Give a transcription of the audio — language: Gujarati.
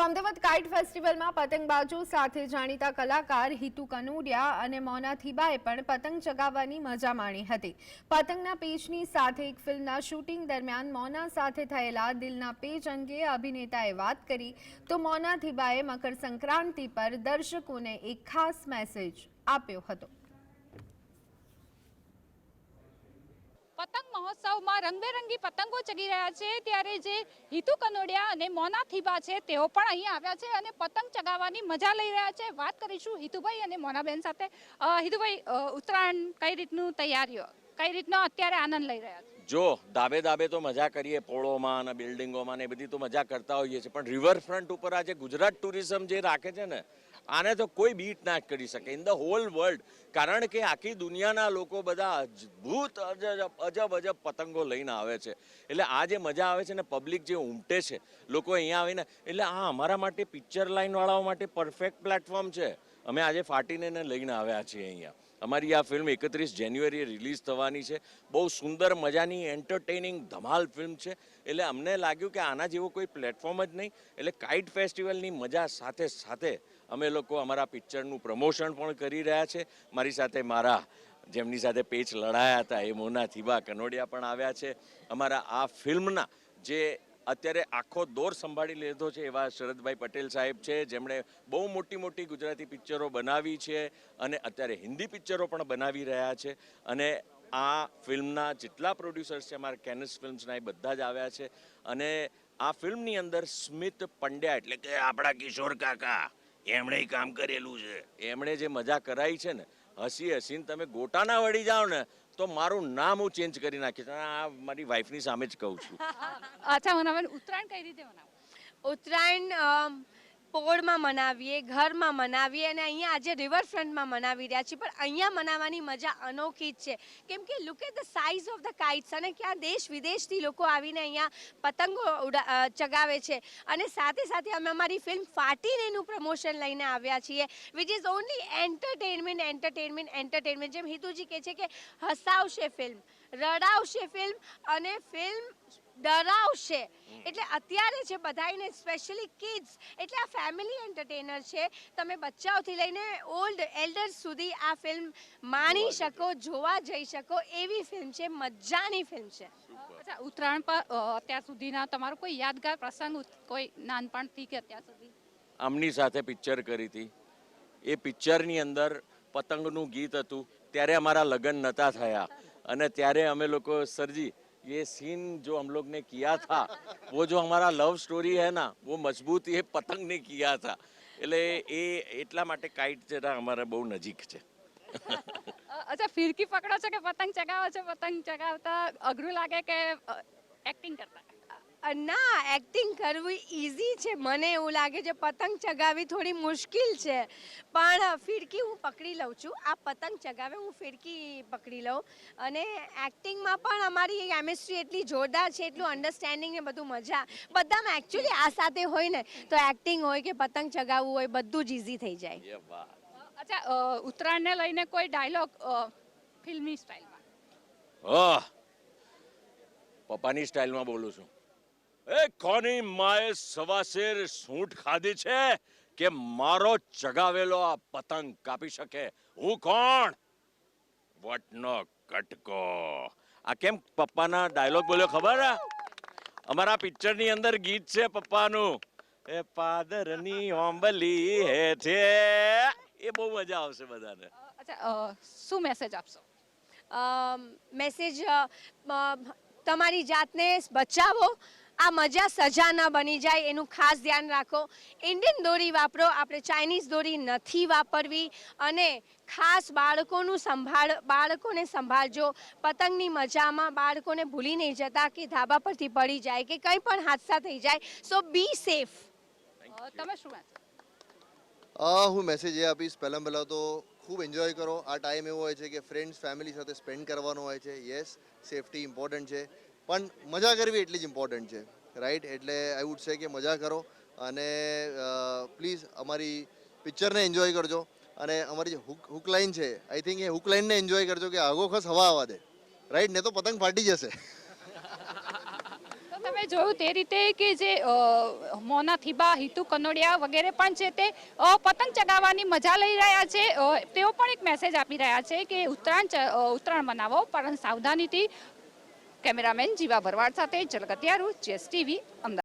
તો અમદાવાદ કાઇટ ફેસ્ટિવલમાં પતંગબાજો સાથે જાણીતા કલાકાર હિતુ કનોડિયા અને મોના થીબાએ પણ પતંગ ચગાવવાની મજા માણી હતી. પતંગના પેચની સાથે એક ફિલ્મના શૂટિંગ દરમિયાન મોના સાથે થયેલા દિલના પેજ અંગે અભિનેતાએ વાત કરી તો મોના થીબાએ મકર સંક્રાંતિ પર દર્શકોને એક ખાસ મેસેજ આપ્યો હતો પતંગ મહોત્સવમાં રંગબેરંગી પતંગો ચગી રહ્યા છે. ત્યારે જે હિતુ કનોડિયા અને મોના થીબા છે, તેઓ પણ અહીંયા આવ્યા છે અને પતંગ ચગાવવાની મજા લઈ રહ્યા છે. વાત કરીશું હિતુભાઈ અને મોનાબેન સાથે. હિતુભાઈ ઉત્તરાયણ કઈ રીતનું તૈયારીઓ? કઈ રીતનો અત્યારે આનંદ લઈ રહ્યા છે? જો, ધાબે ધાબે તો મજા કરીએ, પોળોમાં અને બિલ્ડિંગોમાં ને બધી તો મજા કરતા હોઈએ છીએ. પણ રિવરફ્રન્ટ ઉપર આજે ગુજરાત ટુરિઝમ જે રાખે છે ને આને તો કોઈ બીટ ના કરી શકે. ઇન ધ હોલ વર્લ્ડ કારણ કે આખી દુનિયાના લોકો બધા અદ્ભુત અજબ અજબ પતંગો લઈને આવે છે. એટલે આ જે મજા આવે છે ને પબ્લિક જે ઉમટે છે, લોકો અહીંયા આવીને, એટલે આ અમારા માટે પિક્ચર લાઇનવાળાઓ માટે પરફેક્ટ પ્લેટફોર્મ છે. અમે આજે ફાટીને લઈને આવ્યા છીએ અહીંયા. અમારી આ ફિલ્મ એકત્રીસ જાન્યુઆરીએ રિલીઝ થવાની છે. બહુ સુંદર મજાની એન્ટરટેનિંગ ધમાલ ફિલ્મ છે. એટલે અમને લાગ્યું કે આના જેવો કોઈ પ્લેટફોર્મ જ નહીં. એટલે કાઇટ ફેસ્ટિવલની મજા સાથે સાથે અમે લોકો અમારા પિક્ચરનું પ્રમોશન પણ કરી રહ્યા છે. મારી સાથે મારા, જેમની સાથે પેચ લડાયા હતા, એ મોના થીબા કનોડિયા પણ આવ્યા છે. અમારા આ ફિલ્મના જે અત્યારે આખો દોર સંભાળી લીધો છે એવા શરદભાઈ પટેલ સાહેબ છે, જેમણે બહુ મોટી મોટી ગુજરાતી પિક્ચરો બનાવી છે અને અત્યારે હિન્દી પિક્ચરો પણ બનાવી રહ્યા છે. અને આ ફિલ્મના જેટલા પ્રોડ્યુસર્સ છે, અમારા કેનસ ફિલ્મ્સના એ બધા જ આવ્યા છે. અને આ ફિલ્મની અંદર સ્મિત પંડ્યા એટલે કે આપણા કિશોર કાકા. એમણે કામ કરેલું છે. એમણે જે મજા કરાઈ છે ને હસી હસીને તમે ગોટાના વળી જાઓ ને તો મારું નામ હું ચેન્જ કરી નાખીશ. આ મારી વાઈફની સામે જ કહું છું. અચ્છા મોનાબેન ઉત્તરાયણ કઈ રીતે મનાવો? ઉત્તરાયણ પોળમાં મનાવીએ, ઘરમાં મનાવીએ અને અહીંયા આજે રિવરફ્રન્ટમાં મનાવી રહ્યા છીએ. પણ અહીંયા મનાવવાની મજા અનોખી જ છે. કેમ કે look at the size of the kites અને ક્યાં દેશ વિદેશથી લોકો આવીને અહીંયા પતંગો ચગાવે છે. અને સાથે સાથે અમે અમારી ફિલ્મ ફાટીને એનું પ્રમોશન લઈને આવ્યા છીએ which is only entertainment entertainment entertainment જેમ હિતુજી કહે છે કે હસાવશે ફિલ્મ રડાવશે ફિલ્મ અને ફિલ્મ ડરાવશે. એટલે અત્યારે છે બધાને સ્પેશિયલી કિડ્સ એટલે આ ફેમિલી એન્ટરટેનર છે તમે બચ્ચાઓથી લઈને ઓલ્ડ એલ્ડર્સ સુધી આ ફિલ્મ માણી શકો જોવા જઈ શકો એવી ફિલ્મ છે મજાની ફિલ્મ છે. અચ્છા ઉત્તરાયણ પર અત્યાર સુધીના તમારો કોઈ યાદગાર પ્રસંગ કોઈ નાનપણથી કે અત્યાર સુધી? આમની સાથે પિક્ચર કરી હતી. એ પિક્ચરની અંદર પતંગનું ગીત હતું. ત્યારે અમારા લગ્ન નહોતા થયા. અને ત્યારે અમે લોકો સરજી ये सीन जो हम लोग ने किया था वो जो हमारा लव स्टोरी है ना वो मजबूत ये पतंग ने किया था એટલે એ એટલા માટે કાઇટ જરા અમારે બહુ નજીક છે અ, અચ્છા ફિરકી પકડો છો કે પતંગ ચગાવો છો પતંગ ચગાવતા અઘરું લાગે કે એક્ટિંગ કરતા અ, ના એક્ટિંગ કરવું ઇઝી છે. મને એવું લાગે છે પતંગ ચગાવવી થોડી મુશ્કેલ છે. પણ ફિરકી હું પકડી લઉં છું. આ પતંગ ચગાવે હું ફિરકી પકડી લઉં. અને એક્ટિંગમાં પણ અમારી કેમિસ્ટ્રી એટલી જોરદાર છે એટલું અન્ડરસ્ટેન્ડિંગ ને બધું મજા. બધામાં એકચ્યુઅલી આ સાથે હોય ને તો એક્ટિંગ હોય કે પતંગ ચગાવવું હોય બધું જ ઇઝી થઈ જાય. અચ્છા ઉત્તરાયણને લઈને કોઈ ડાયલોગ ફિલ્મી સ્ટાઇલમાં પપ્પાની સ્ટાઇલમાં બોલું છું. એ, કોની માએ સવાસેર સૂંઠ ખાધી છે કે મારો ચગાવેલો આ પતંગ કાપી શકે? હું કોણ? વટનો કટકો. આ કેમ પપ્પાના ડાયલોગ બોલ્યો ખબર? અમારા પિક્ચરની અંદર ગીત છે પપ્પાનું. એ પાદરની ઓંબલી હે છે એ બહુ મજા આવશે બધાને. અચ્છા શું મેસેજ આપશો? મેસેજ તમારી જાતને બચાવો આ મજા સજા ન બની જાય એનું ખાસ ધ્યાન રાખો. ઇન્ડિયન દોરી વાપરો આપણે ચાઇનીઝ દોરી નથી વાપરવી અને ખાસ બાળકોનું સંભાળ બાળકોને સંભાળજો. પતંગની મજામાં બાળકોને ભૂલી નહીં જતા કે ધાબા પરથી પડી જાય કે કંઈ પણ હાદસા થઈ જાય. સો બી સેફ તમે શું હું મેસેજ એ આપીશ. પહેલાં પહેલાં તો ખૂબ એન્જોય કરો. આ ટાઈમ એવો હોય છે કે ફ્રેન્ડ્સ ફેમિલી સાથે સ્પેન્ડ કરવાનો હોય છે. યસ સેફટી ઇમ્પોર્ટન્ટ છે. પણ મજા કરવી એટલી જ ઇમ્પોર્ટન્ટ છે. રાઈટ? એટલે આઈ વુડ સે કે મજા કરો અને પ્લીઝ અમારી પિક્ચરને એન્જોય કરજો. અને અમારી જે હુક હુક લાઇન છે, આઈ થિંક એ હુક લાઇનને એન્જોય કરજો કે આગો ખસ હવા આવવા દે. રાઈટ? ને તો પતંગ ફાટી જશે. તમે જોયું તે રીતે કે જે મોના થીબા, હિતુ કનોડિયા વગેરે પણ છે તે પતંગ ચગાવવાની મજા લઈ રહ્યા છે. તેઓ પણ એક મેસેજ આપી રહ્યા છે કે ઉત્તરાયણ ઉત્તરાયણ મનાવો, પણ સાવધાનીથી કેમેરામેન જીવા ભરવાડ સાથે જલગતિયારું જીએસટીવી અમદાવાદ.